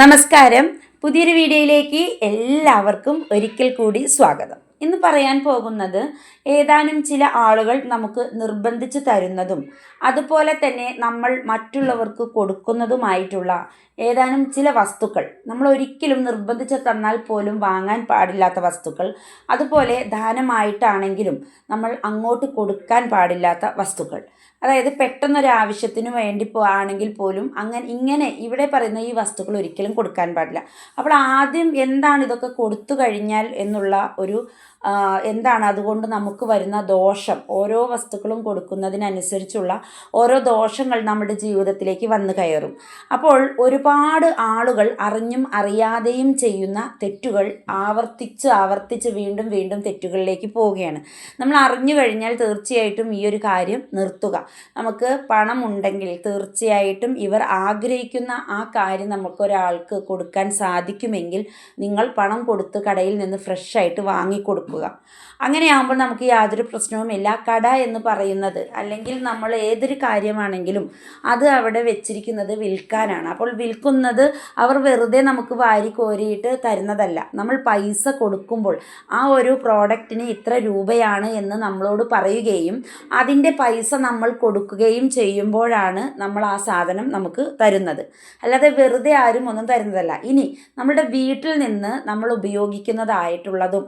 നമസ്കാരം. പുതിയൊരു വീഡിയോയിലേക്ക് എല്ലാവർക്കും ഒരിക്കൽ കൂടി സ്വാഗതം. ഇന്ന് പറയാൻ പോകുന്നത് ഏതാനും ചില ആളുകൾ നമുക്ക് നിർബന്ധിച്ച് തരുന്നതും അതുപോലെ തന്നെ നമ്മൾ മറ്റുള്ളവർക്ക് കൊടുക്കുന്നതുമായിട്ടുള്ള ഏതാനും ചില വസ്തുക്കൾ. നമ്മൾ ഒരിക്കലും നിർബന്ധിച്ച് തന്നാൽ പോലും വാങ്ങാൻ പാടില്ലാത്ത വസ്തുക്കൾ. അതുപോലെ ദാനമായിട്ടാണെങ്കിലും നമ്മൾ അങ്ങോട്ട് കൊടുക്കാൻ പാടില്ലാത്ത വസ്തുക്കൾ. അതായത് പെട്ടെന്നൊരു ആവശ്യത്തിന് വേണ്ടി പോവാണെങ്കിൽ പോലും അങ്ങനെ ഇങ്ങനെ ഇവിടെ പറയുന്ന ഈ വസ്തുക്കൾ ഒരിക്കലും കൊടുക്കാൻ പാടില്ല. അപ്പോൾ ആദ്യം എന്താണ് ഇതൊക്കെ കൊടുത്തു കഴിഞ്ഞാൽ എന്നുള്ള ഒരു എന്താണ് അതുകൊണ്ട് നമുക്ക് വരുന്ന ദോഷം? ഓരോ വസ്തുക്കളും കൊടുക്കുന്നതിനനുസരിച്ചുള്ള ഓരോ ദോഷങ്ങൾ നമ്മുടെ ജീവിതത്തിലേക്ക് വന്നു കയറും. അപ്പോൾ ഒരുപാട് ആളുകൾ അറിഞ്ഞും അറിയാതെയും ചെയ്യുന്ന തെറ്റുകൾ ആവർത്തിച്ച് ആവർത്തിച്ച് വീണ്ടും വീണ്ടും തെറ്റുകളിലേക്ക് പോവുകയാണ്. നമ്മൾ അറിഞ്ഞു കഴിഞ്ഞാൽ തീർച്ചയായിട്ടും ഈ ഒരു കാര്യം നിർത്തുക. നമുക്ക് പണമുണ്ടെങ്കിൽ തീർച്ചയായിട്ടും ഇവർ ആഗ്രഹിക്കുന്ന ആ കാര്യം നമുക്ക് ഒരാൾക്ക് കൊടുക്കാൻ സാധിക്കുമെങ്കിൽ നിങ്ങൾ പണം കൊടുത്ത് കടയിൽ നിന്ന് ഫ്രഷ് ആയിട്ട് വാങ്ങിക്കൊടുക്കുക അങ്ങനെയാകുമ്പോൾ നമുക്ക് യാതൊരു പ്രശ്നവുമില്ല കട എന്ന് പറയുന്നത് അല്ലെങ്കിൽ നമ്മൾ ഏതൊരു കാര്യമാണെങ്കിലും അത് അവിടെ വെച്ചിരിക്കുന്നത് വിൽക്കാനാണ്. അപ്പോൾ വിൽക്കുന്നത് അവർ വെറുതെ നമുക്ക് വാരി കോരിയിട്ട് തരുന്നതല്ല. നമ്മൾ പൈസ കൊടുക്കുമ്പോൾ ആ ഒരു പ്രോഡക്റ്റിന് ഇത്ര രൂപയാണ് എന്ന് നമ്മളോട് പറയുകയും അതിന്റെ പൈസ നമ്മൾ കൊടുക്കുകയും ചെയ്യുമ്പോഴാണ് നമ്മൾ ആ സാധനം നമുക്ക് തരുന്നത്. അല്ലാതെ വെറുതെ ആരും ഒന്നും തരുന്നതല്ല. ഇനി നമ്മുടെ വീട്ടിൽ നിന്ന് നമ്മൾ ഉപയോഗിക്കുന്നതായിട്ടുള്ളതും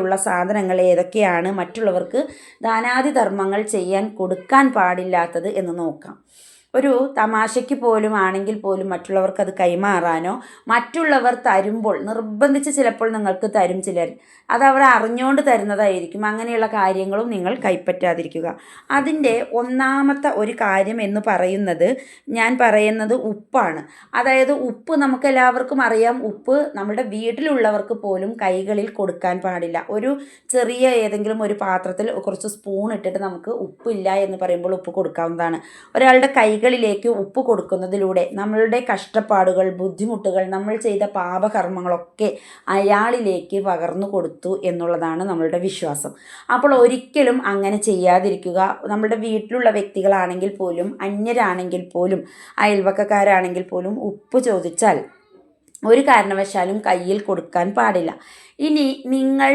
അതുപോലെയുള്ള സാധനങ്ങൾ ഏതൊക്കെയാണ് മറ്റുള്ളവർക്ക് ദാനാദി ധർമ്മങ്ങൾ ചെയ്യാൻ കൊടുക്കാൻ പാടില്ലാത്തത് എന്ന് നോക്കാം. ഒരു തമാശയ്ക്ക് പോലും ആണെങ്കിൽ പോലും മറ്റുള്ളവർക്ക് അത് കൈമാറാനോ മറ്റുള്ളവർ തരുമ്പോൾ നിർബന്ധിച്ച് ചിലപ്പോൾ നിങ്ങൾക്ക് തരും ചിലർ. അത് അവർ അറിഞ്ഞുകൊണ്ട് തരുന്നതായിരിക്കും. അങ്ങനെയുള്ള കാര്യങ്ങളും നിങ്ങൾ കൈപ്പറ്റാതിരിക്കുക. അതിന്റെ ഒന്നാമത്തെ ഒരു കാര്യം എന്ന് പറയുന്നത് ഞാൻ പറയുന്നത് ഉപ്പാണ്. അതായത് ഉപ്പ് നമുക്ക് എല്ലാവർക്കും അറിയാം. ഉപ്പ് നമ്മുടെ വീട്ടിലുള്ളവർക്ക് പോലും കൈകളിൽ കൊടുക്കാൻ പാടില്ല. ഒരു ചെറിയ ഏതെങ്കിലും ഒരു പാത്രത്തിൽ കുറച്ച് സ്പൂൺ ഇട്ടിട്ട് നമുക്ക് ഉപ്പില്ല എന്ന് പറയുമ്പോൾ ഉപ്പ് കൊടുക്കാവുന്നതാണ്. ഒരാളുടെ കൈകളിലേക്ക് ഉപ്പ് കൊടുക്കുന്നതിലൂടെ നമ്മളുടെ കഷ്ടപ്പാടുകൾ ബുദ്ധിമുട്ടുകൾ നമ്മൾ ചെയ്ത പാപകർമ്മങ്ങളൊക്കെ അയാളിലേക്ക് പകർന്നു കൊടുത്തു എന്നുള്ളതാണ് നമ്മളുടെ വിശ്വാസം. അപ്പോൾ ഒരിക്കലും അങ്ങനെ ചെയ്യാതിരിക്കുക. നമ്മുടെ വീട്ടിലുള്ള വ്യക്തികളാണെങ്കിൽ പോലും അന്യരാണെങ്കിൽ പോലും അയൽവക്കക്കാരാണെങ്കിൽ പോലും ഉപ്പ് ചോദിച്ചാൽ ഒരു കാരണവശാലും കയ്യിൽ കൊടുക്കാൻ പാടില്ല. ഇനി നിങ്ങൾ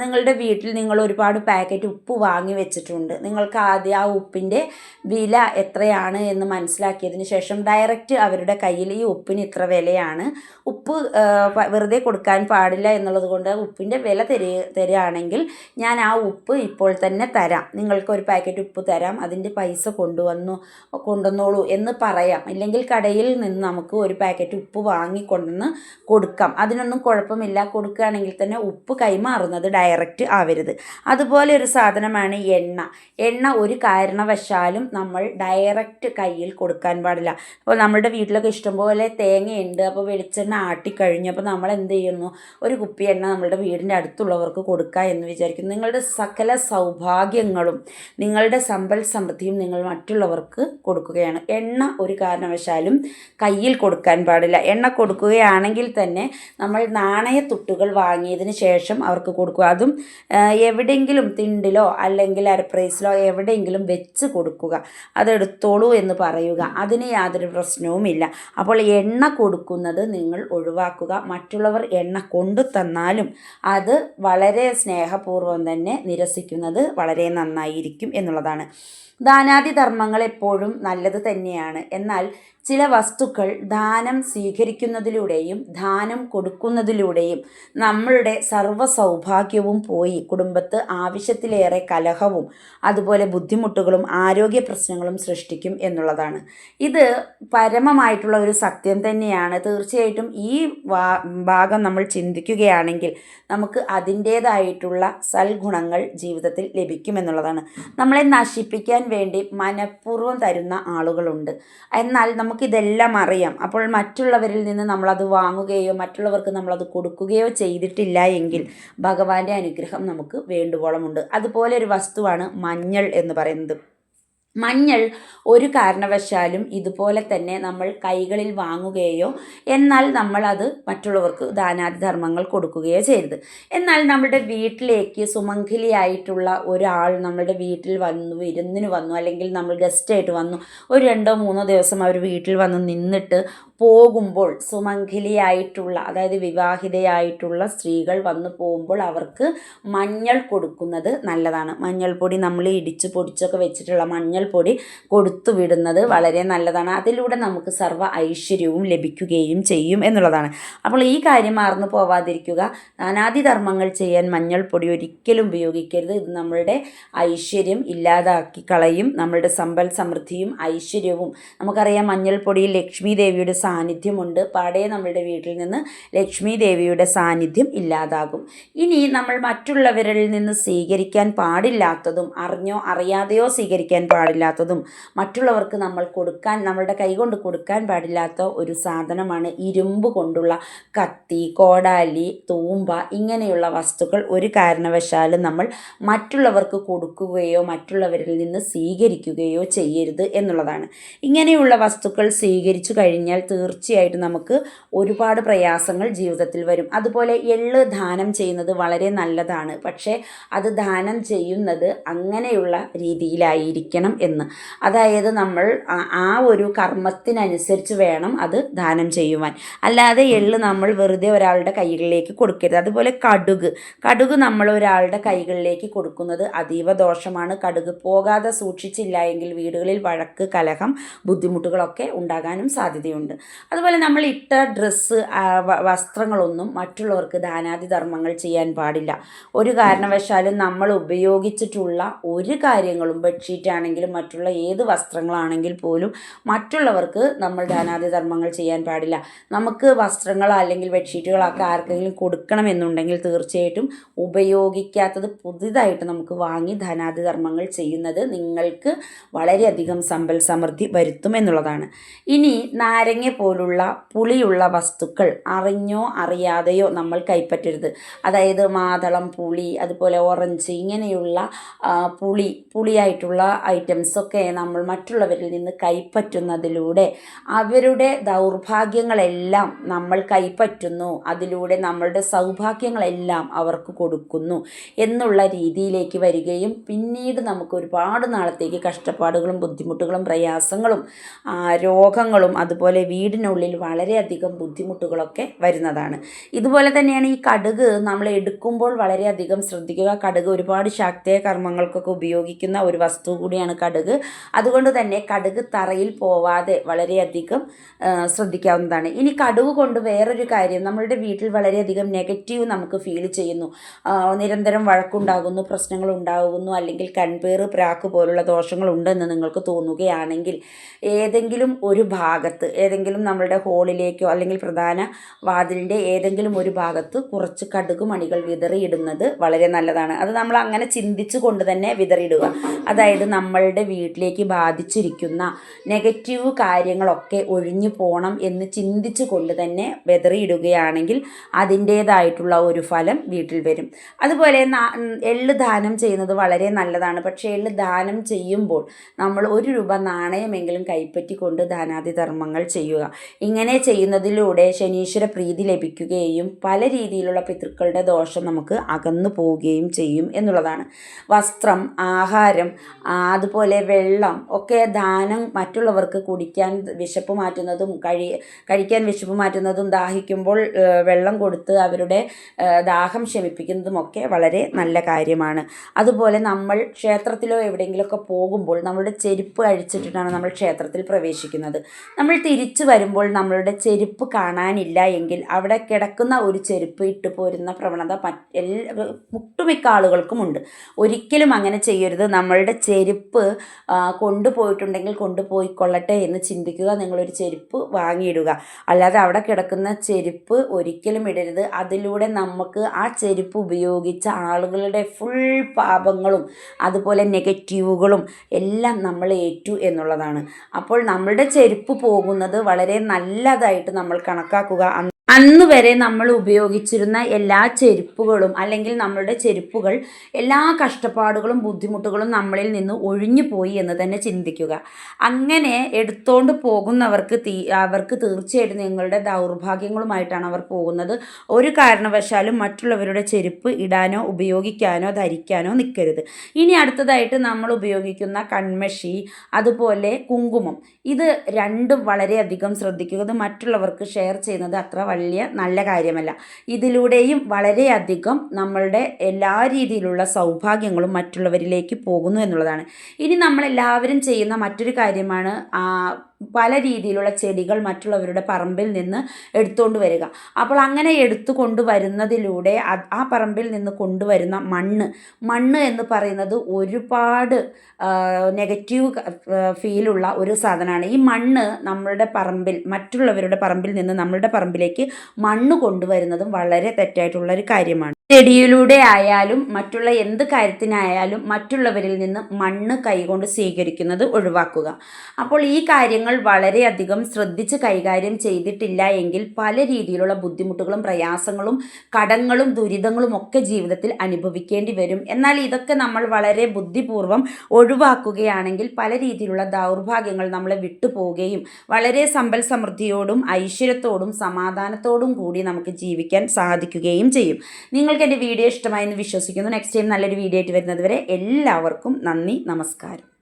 നിങ്ങളുടെ വീട്ടിൽ നിങ്ങൾ ഒരുപാട് പാക്കറ്റ് ഉപ്പ് വാങ്ങി വെച്ചിട്ടുണ്ട്. നിങ്ങൾക്ക് ആദ്യം ആ ഉപ്പിന്റെ വില എത്രയാണ് എന്ന് മനസ്സിലാക്കിയതിന് ശേഷം ഡയറക്റ്റ് അവരുടെ കയ്യിൽ ഈ ഉപ്പിന് ഇത്ര വിലയാണ്. ഉപ്പ് വെറുതെ കൊടുക്കാൻ പാടില്ല എന്നുള്ളത് കൊണ്ട് ഉപ്പിന്റെ വില തരി തരികയാണെങ്കിൽ ഞാൻ ആ ഉപ്പ് ഇപ്പോൾ തന്നെ തരാം. നിങ്ങൾക്ക് ഒരു പാക്കറ്റ് ഉപ്പ് തരാം അതിന്റെ പൈസ കൊണ്ടുവന്നു കൊണ്ടുവന്നോളൂ എന്ന് പറയാം. ഇല്ലെങ്കിൽ കടയിൽ നിന്ന് നമുക്ക് ഒരു പാക്കറ്റ് ഉപ്പ് വാങ്ങിക്കൊണ്ടുവന്ന് കൊടുക്കാം. അതിനൊന്നും കുഴപ്പമില്ല. കൊടുക്കുകയാണെങ്കിൽ തന്നെ ഉപ്പ് കൈമാറുന്നത് ഡയറക്റ്റ് ആവരുത്. അതുപോലെ ഒരു സാധനമാണ് എണ്ണ. എണ്ണ ഒരു കാരണവശാലും നമ്മൾ ഡയറക്റ്റ് കയ്യിൽ കൊടുക്കാൻ പാടില്ല. അപ്പോൾ നമ്മുടെ വീട്ടിലൊക്കെ ഇഷ്ടംപോലെ തേങ്ങയുണ്ട്. അപ്പോൾ വെളിച്ചെണ്ണ ആട്ടിക്കഴിഞ്ഞു അപ്പോൾ നമ്മൾ എന്ത് ചെയ്യുന്നു? ഒരു കുപ്പി എണ്ണ നമ്മളുടെ വീടിന്റെ അടുത്തുള്ളവർക്ക് കൊടുക്കുക എന്ന് വിചാരിക്കുന്നു. നിങ്ങളുടെ സകല സൗഭാഗ്യങ്ങളും നിങ്ങളുടെ സമ്പൽ സമൃദ്ധിയും നിങ്ങൾ മറ്റുള്ളവർക്ക് കൊടുക്കുകയാണ്. എണ്ണ ഒരു കാരണവശാലും കയ്യിൽ കൊടുക്കാൻ പാടില്ല. എണ്ണ കൊടുക്കുകയാണെങ്കിൽ തന്നെ നമ്മൾ നാണയത്തുട്ടുകൾ വാങ്ങിയതിന് ശേഷം അവർക്ക് കൊടുക്കുക അതും ആ, എവിടെയെങ്കിലും തിണ്ടിലോ അല്ലെങ്കിൽ അരപ്രൈസിലോ എവിടെയെങ്കിലും വെച്ച് കൊടുക്കുക. അതെടുത്തോളൂ എന്ന് പറയുക. അതിന് യാതൊരു പ്രശ്നവുമില്ല. അപ്പോൾ എണ്ണ കൊടുക്കുന്നത് നിങ്ങൾ ഒഴിവാക്കുക. മറ്റുള്ളവർ എണ്ണ കൊണ്ടു തന്നാലും അത് വളരെ സ്നേഹപൂർവം തന്നെ നിരസിക്കുന്നത് വളരെ നന്നായിരിക്കും എന്നുള്ളതാണ്. ദാനാദി ധർമ്മങ്ങൾ എപ്പോഴും നല്ലത് തന്നെയാണ്. എന്നാൽ ചില വസ്തുക്കൾ ദാനം സ്വീകരിക്കുന്നതിലൂടെയും ദാനം കൊടുക്കുന്നതിലൂടെയും നമ്മളുടെ സർവ സൗഭാഗ്യവും പോയി. കുടുംബത്ത് ആവശ്യത്തിലേറെ കലഹവും അതുപോലെ ബുദ്ധിമുട്ടുകളും ആരോഗ്യ പ്രശ്നങ്ങളും സൃഷ്ടിക്കും എന്നുള്ളതാണ്. ഇത് പരമമായിട്ടുള്ള ഒരു സത്യം തന്നെയാണ്. തീർച്ചയായിട്ടും ഈ ഭാഗം നമ്മൾ ചിന്തിക്കുകയാണെങ്കിൽ നമുക്ക് അതിന്റേതായിട്ടുള്ള സൽഗുണങ്ങൾ ജീവിതത്തിൽ ലഭിക്കുമെന്നുള്ളതാണ് നമ്മളെ നശിപ്പിക്കാൻ വേണ്ടി മനഃപൂർവം തരുന്ന ആളുകളുണ്ട്. എന്നാൽ നമുക്കിതെല്ലാം അറിയാം. അപ്പോൾ മറ്റുള്ളവരിൽ നിന്ന് നമ്മളത് വാങ്ങുകയോ മറ്റുള്ളവർക്ക് നമ്മളത് കൊടുക്കുകയോ ചെയ്തിട്ടില്ല എങ്കിൽ ഭഗവാന്റെ അനുഗ്രഹം നമുക്ക് വേണ്ടുവോളമുണ്ട്. അതുപോലെ ഒരു വസ്തുവാണ് മഞ്ഞൾ എന്ന് പറയുന്നത്. മഞ്ഞൾ ഒരു കാരണവശാലും ഇതുപോലെ തന്നെ നമ്മൾ കൈകളിൽ വാങ്ങുകയോ എന്നാൽ നമ്മൾ അത് മറ്റുള്ളവർക്ക് ദാനാധർമ്മങ്ങൾ കൊടുക്കുകയോ ചെയ്യരുത്. എന്നാൽ നമ്മുടെ വീട്ടിലേക്ക് സുമംഗലിയായിട്ടുള്ള ഒരാൾ നമ്മുടെ വീട്ടിൽ വന്നു വിരുന്നിന് വന്നു അല്ലെങ്കിൽ നമ്മൾ ഗസ്റ്റായിട്ട് വന്നു ഒരു രണ്ടോ മൂന്നോ ദിവസം അവർ വീട്ടിൽ വന്ന് നിന്നിട്ട് പോകുമ്പോൾ സുമംഗലിയായിട്ടുള്ള അതായത് വിവാഹിതയായിട്ടുള്ള സ്ത്രീകൾ വന്നു പോകുമ്പോൾ അവർക്ക് മഞ്ഞൾ കൊടുക്കുന്നത് നല്ലതാണ്. മഞ്ഞൾപ്പൊടി നമ്മൾ ഇടിച്ച് പൊടിച്ചൊക്കെ വെച്ചിട്ടുള്ള മഞ്ഞൾപ്പൊടി കൊടുത്തു വിടുന്നത് വളരെ നല്ലതാണ്. അതിലൂടെ നമുക്ക് സർവ ഐശ്വര്യവും ലഭിക്കുകയും ചെയ്യും എന്നുള്ളതാണ്. അപ്പോൾ ഈ കാര്യം മാർന്നു പോവാതിരിക്കുക. നാനാദിധർമ്മങ്ങൾ ചെയ്യാൻ മഞ്ഞൾപ്പൊടി ഒരിക്കലും ഉപയോഗിക്കരുത്. ഇത് നമ്മളുടെ ഐശ്വര്യം ഇല്ലാതാക്കി കളയും. നമ്മളുടെ സമ്പൽ സമൃദ്ധിയും ഐശ്വര്യവും. നമുക്കറിയാം മഞ്ഞൾപ്പൊടി ലക്ഷ്മി ദേവിയുടെ സാന്നിധ്യമുണ്ട്. പാടെ നമ്മളുടെ വീട്ടിൽ നിന്ന് ലക്ഷ്മി ദേവിയുടെ സാന്നിധ്യം ഇല്ലാതാകും. ഇനി നമ്മൾ മറ്റുള്ളവരിൽ നിന്ന് സ്വീകരിക്കാൻ പാടില്ലാത്തതും അറിഞ്ഞോ അറിയാതെയോ സ്വീകരിക്കാൻ പാടില്ലാത്തതും മറ്റുള്ളവർക്ക് നമ്മൾ കൊടുക്കാൻ നമ്മളുടെ കൈകൊണ്ട് കൊടുക്കാൻ പാടില്ലാത്ത ഒരു സാധനമാണ് ഇരുമ്പ് കൊണ്ടുള്ള കത്തി കോടാലി തൂമ്പ ഇങ്ങനെയുള്ള വസ്തുക്കൾ ഒരു കാരണവശാലും നമ്മൾ മറ്റുള്ളവർക്ക് കൊടുക്കുകയോ മറ്റുള്ളവരിൽ നിന്ന് സ്വീകരിക്കുകയോ ചെയ്യരുത് എന്നുള്ളതാണ്. ഇങ്ങനെയുള്ള വസ്തുക്കൾ സ്വീകരിച്ചു കഴിഞ്ഞാൽ തീർച്ചയായിട്ടും നമുക്ക് ഒരുപാട് പ്രയാസങ്ങൾ ജീവിതത്തിൽ വരും. അതുപോലെ എള്ള് ദാനം ചെയ്യുന്നത് വളരെ നല്ലതാണ്. പക്ഷേ അത് ദാനം ചെയ്യുന്നത് അങ്ങനെയുള്ള രീതിയിലായിരിക്കണം എന്ന്. അതായത് നമ്മൾ ആ- ഒരു കർമ്മത്തിനനുസരിച്ച് വേണം അത് ദാനം ചെയ്യുവാൻ. അല്ലാതെ എള്ള് നമ്മൾ വെറുതെ ഒരാളുടെ കൈകളിലേക്ക് കൊടുക്കരുത്. അതുപോലെ കടുക്. കടുക് നമ്മൾ ഒരാളുടെ കൈകളിലേക്ക് കൊടുക്കുന്നത് അതീവ ദോഷമാണ്. കടുക് പോകാതെ സൂക്ഷിച്ചില്ല എങ്കിൽ വീടുകളിൽ വഴക്ക് കലഹം ബുദ്ധിമുട്ടുകളൊക്കെ ഉണ്ടാകാനും സാധ്യതയുണ്ട്. അതുപോലെ നമ്മൾ ഇട്ട ഡ്രസ്സ് വസ്ത്രങ്ങളൊന്നും മറ്റുള്ളവർക്ക് ദാനാദി ധർമ്മങ്ങൾ ചെയ്യാൻ പാടില്ല. ഒരു കാരണവശാലും നമ്മൾ ഉപയോഗിച്ചിട്ടുള്ള ഒരു കാര്യങ്ങളും ബെഡ്ഷീറ്റ് ആണെങ്കിലും മറ്റുള്ള ഏത് വസ്ത്രങ്ങളാണെങ്കിൽ പോലും മറ്റുള്ളവർക്ക് നമ്മൾ ദാനാദി ധർമ്മങ്ങൾ ചെയ്യാൻ പാടില്ല. നമുക്ക് വസ്ത്രങ്ങളോ അല്ലെങ്കിൽ ബെഡ്ഷീറ്റുകളൊക്കെ ആർക്കെങ്കിലും കൊടുക്കണമെന്നുണ്ടെങ്കിൽ തീർച്ചയായിട്ടും ഉപയോഗിക്കാത്തത് പുതിയതായിട്ട് നമുക്ക് വാങ്ങി ധനാദി ധർമ്മങ്ങൾ ചെയ്യുന്നത് നിങ്ങൾക്ക് വളരെയധികം സമ്പൽ സമൃദ്ധി വരുത്തും എന്നുള്ളതാണ്. ഇനി നാരങ്ങ പോലുള്ള പുളിയുള്ള വസ്തുക്കൾ അറിഞ്ഞോ അറിയാതെയോ നമ്മൾ കൈപ്പറ്റരുത്. അതായത് മാതളം പുളി അതുപോലെ ഓറഞ്ച് ഇങ്ങനെയുള്ള പുളി പുളിയായിട്ടുള്ള ഐറ്റംസൊക്കെ നമ്മൾ മറ്റുള്ളവരിൽ നിന്ന് കൈപ്പറ്റുന്നതിലൂടെ അവരുടെ ദൗർഭാഗ്യങ്ങളെല്ലാം നമ്മൾ കൈപ്പറ്റുന്നു. അതിലൂടെ നമ്മളുടെ സൗഭാഗ്യങ്ങളെല്ലാം അവർക്ക് കൊടുക്കുന്നു എന്നുള്ള രീതിയിലേക്ക് വരികയും പിന്നീട് നമുക്ക് ഒരുപാട് നാളത്തേക്ക് കഷ്ടപ്പാടുകളും ബുദ്ധിമുട്ടുകളും പ്രയാസങ്ങളും രോഗങ്ങളും അതുപോലെ വീടിനുള്ളിൽ വളരെയധികം ബുദ്ധിമുട്ടുകളൊക്കെ വരുന്നതാണ്. ഇതുപോലെ തന്നെയാണ് ഈ കടുക് നമ്മൾ എടുക്കുമ്പോൾ വളരെയധികം ശ്രദ്ധിക്കുക. കടുക് ഒരുപാട് ശാക്തേയ കർമ്മങ്ങൾക്കൊക്കെ ഉപയോഗിക്കുന്ന ഒരു വസ്തു കൂടിയാണ് കടുക്. അതുകൊണ്ട് തന്നെ കടുക് തറയിൽ പോവാതെ വളരെയധികം ശ്രദ്ധിക്കാവുന്നതാണ്. ഇനി കടുക് കൊണ്ട് വേറൊരു കാര്യം നമ്മളുടെ വീട്ടിൽ വളരെയധികം നെഗറ്റീവ് നമുക്ക് ഫീൽ ചെയ്യുന്നു. നിരന്തരം വഴക്കുണ്ടാകുന്നു പ്രശ്നങ്ങൾ ഉണ്ടാകുന്നു അല്ലെങ്കിൽ കൺപേറ് പ്രാക്ക് പോലുള്ള ദോഷങ്ങളുണ്ടെന്ന് നിങ്ങൾക്ക് തോന്നുകയാണെങ്കിൽ ഏതെങ്കിലും ഒരു ഭാഗത്ത് ഏതെങ്കിലും നമ്മളുടെ ഹോളിലേക്കോ അല്ലെങ്കിൽ പ്രധാന വാതിലിന്റെ ഏതെങ്കിലും ഒരു ഭാഗത്ത് കുറച്ച് കടുക് മണികൾ വിതറിയിടുന്നത് വളരെ നല്ലതാണ്. അത് നമ്മൾ അങ്ങനെ ചിന്തിച്ചു കൊണ്ട് തന്നെ വിതറിയിടുക. അതായത് നമ്മളുടെ വീട്ടിലേക്ക് ബാധിച്ചിരിക്കുന്ന നെഗറ്റീവ് കാര്യങ്ങളൊക്കെ ഒഴിഞ്ഞു പോകണം എന്ന് ചിന്തിച്ചു കൊണ്ട് തന്നെ വിതറിയിടുകയാണെങ്കിൽ അതിന്റേതായിട്ടുള്ള ഒരു ഫലം വീട്ടിൽ വരും. അതുപോലെ എള്ള് ദാനം ചെയ്യുന്നത് വളരെ നല്ലതാണ്. പക്ഷേ എള്ള് ദാനം ചെയ്യുമ്പോൾ നമ്മൾ ഒരു രൂപ നാണയമെങ്കിലും കൈപ്പറ്റിക്കൊണ്ട് ദാനാദി ധർമ്മങ്ങൾ ചെയ്യുക ഇങ്ങനെ ചെയ്യുന്നതിലൂടെ ശനീശ്വര പ്രീതി ലഭിക്കുകയും പല രീതിയിലുള്ള പിതൃക്കളുടെ ദോഷം നമുക്ക് അകന്നു പോവുകയും ചെയ്യും എന്നുള്ളതാണ്. വസ്ത്രം ആഹാരം അതുപോലെ വെള്ളം ഒക്കെ ദാനം മറ്റുള്ളവർക്ക് കുടിക്കാൻ വിശപ്പ് മാറ്റുന്നതും കഴി കഴിക്കാൻ വിശപ്പ് മാറ്റുന്നതും ദാഹിക്കുമ്പോൾ വെള്ളം കൊടുത്ത് അവരുടെ ദാഹം ശമിപ്പിക്കുന്നതുമൊക്കെ വളരെ നല്ല കാര്യമാണ്. അതുപോലെ നമ്മൾ ക്ഷേത്രത്തിലോ എവിടെയെങ്കിലുമൊക്കെ പോകുമ്പോൾ നമ്മുടെ ചെരുപ്പ് അഴിച്ചിട്ടിട്ടാണ് നമ്മൾ ക്ഷേത്രത്തിൽ പ്രവേശിക്കുന്നത്. നമ്മൾ തിരിച്ചു വരുമ്പോൾ നമ്മളുടെ ചെരുപ്പ് കാണാനില്ല എങ്കിൽ അവിടെ കിടക്കുന്ന ഒരു ചെരുപ്പ് ഇട്ട് പോരുന്ന പ്രവണത മുട്ടുമിക്ക എല്ലാ ഉണ്ട്. ആളുകൾക്കുമുണ്ട് ഒരിക്കലും അങ്ങനെ ചെയ്യരുത്. നമ്മളുടെ ചെരുപ്പ് കൊണ്ടുപോയിട്ടുണ്ടെങ്കിൽ കൊണ്ടുപോയി കൊള്ളട്ടെ എന്ന് ചിന്തിക്കുക. നിങ്ങളൊരു ചെരുപ്പ് വാങ്ങിയിടുക. അല്ലാതെ അവിടെ കിടക്കുന്ന ചെരുപ്പ് ഒരിക്കലും ഇടരുത്. അതിലൂടെ നമുക്ക് ആ ചെരുപ്പ് ഉപയോഗിച്ച ആളുകളുടെ ഫുൾ പാപങ്ങളും അതുപോലെ നെഗറ്റീവുകളും എല്ലാം നമ്മൾ ഏറ്റു എന്നുള്ളതാണ്. അപ്പോൾ നമ്മളുടെ ചെരുപ്പ് പോകുന്നത് വളരെ നല്ലതായിട്ട് നമ്മൾ കണക്കാക്കുക. അന്ന് വരെ നമ്മൾ ഉപയോഗിച്ചിരുന്ന എല്ലാ ചെരുപ്പുകളും അല്ലെങ്കിൽ നമ്മളുടെ ചെരുപ്പുകൾ എല്ലാ കഷ്ടപ്പാടുകളും ബുദ്ധിമുട്ടുകളും നമ്മളിൽ നിന്ന് ഒഴിഞ്ഞു പോയി എന്ന് തന്നെ ചിന്തിക്കുക. അങ്ങനെ എടുത്തോണ്ട് പോകുന്നവർക്ക് തീ അവർക്ക് തീർച്ചയായിട്ടും നിങ്ങളുടെ ദൗർഭാഗ്യങ്ങളുമായിട്ടാണ് അവർ പോകുന്നത്. ഒരു കാരണവശാലും മറ്റുള്ളവരുടെ ചെരുപ്പ് ഇടാനോ ഉപയോഗിക്കാനോ ധരിക്കാനോ നിൽക്കരുത്. ഇനി അടുത്തതായിട്ട് നമ്മൾ ഉപയോഗിക്കുന്ന കൺമഷി അതുപോലെ കുങ്കുമം. ഇത് രണ്ടും വളരെയധികം ശ്രദ്ധിക്കുക. ഇത് മറ്റുള്ളവർക്ക് ഷെയർ ചെയ്യുന്നത് അത്ര വലിയ നല്ല കാര്യമല്ല. ഇതിലൂടെയും വളരെയധികം നമ്മളുടെ എല്ലാ രീതിയിലുള്ള സൗഭാഗ്യങ്ങളും മറ്റുള്ളവരിലേക്ക് പോകുന്നു എന്നുള്ളതാണ്. ഇനി നമ്മളെല്ലാവരും ചെയ്യുന്ന മറ്റൊരു കാര്യമാണ് പല രീതിയിലുള്ള ചെടികൾ മറ്റുള്ളവരുടെ പറമ്പിൽ നിന്ന് എടുത്തുകൊണ്ട് വരിക. അപ്പോൾ അങ്ങനെ എടുത്തു കൊണ്ടുവരുന്നതിലൂടെ ആ പറമ്പിൽ നിന്ന് കൊണ്ടുവരുന്ന മണ്ണ് മണ്ണ് എന്ന് പറയുന്നത് ഒരുപാട് നെഗറ്റീവ് ഫീലുള്ള ഒരു സാധനമാണ്. ഈ മണ്ണ് നമ്മളുടെ പറമ്പിൽ മറ്റുള്ളവരുടെ പറമ്പിൽ നിന്ന് നമ്മളുടെ പറമ്പിലേക്ക് മണ്ണ് കൊണ്ടുവരുന്നതും വളരെ തെറ്റായിട്ടുള്ള ഒരു കാര്യമാണ്. ചെടിയിലൂടെ ആയാലും മറ്റുള്ള എന്ത് കാര്യത്തിനായാലും മറ്റുള്ളവരിൽ നിന്ന് മണ്ണ് കൈകൊണ്ട് സ്വീകരിക്കുന്നത് ഒഴിവാക്കുക. അപ്പോൾ ഈ കാര്യങ്ങൾ വളരെയധികം ശ്രദ്ധിച്ച് കൈകാര്യം ചെയ്തിട്ടില്ല എങ്കിൽ പല രീതിയിലുള്ള ബുദ്ധിമുട്ടുകളും പ്രയാസങ്ങളും കടങ്ങളും ദുരിതങ്ങളും ഒക്കെ ജീവിതത്തിൽ അനുഭവിക്കേണ്ടി വരും. എന്നാൽ ഇതൊക്കെ നമ്മൾ വളരെ ബുദ്ധിപൂർവം ഒഴിവാക്കുകയാണെങ്കിൽ പല രീതിയിലുള്ള ദൗർഭാഗ്യങ്ങൾ നമ്മളെ വിട്ടുപോവുകയും വളരെ സമ്പൽ സമൃദ്ധിയോടും ഐശ്വര്യത്തോടും സമാധാനത്തോടും കൂടി നമുക്ക് ജീവിക്കാൻ സാധിക്കുകയും ചെയ്യും. നിങ്ങൾക്ക് എന്റെ വീഡിയോ ഇഷ്ടമായി എന്ന് വിശ്വസിക്കുന്നു. നെക്സ്റ്റ് ടൈം നല്ലൊരു വീഡിയോ ആയിട്ട് വരുന്നത് വരെ എല്ലാവർക്കും നന്ദി നമസ്കാരം.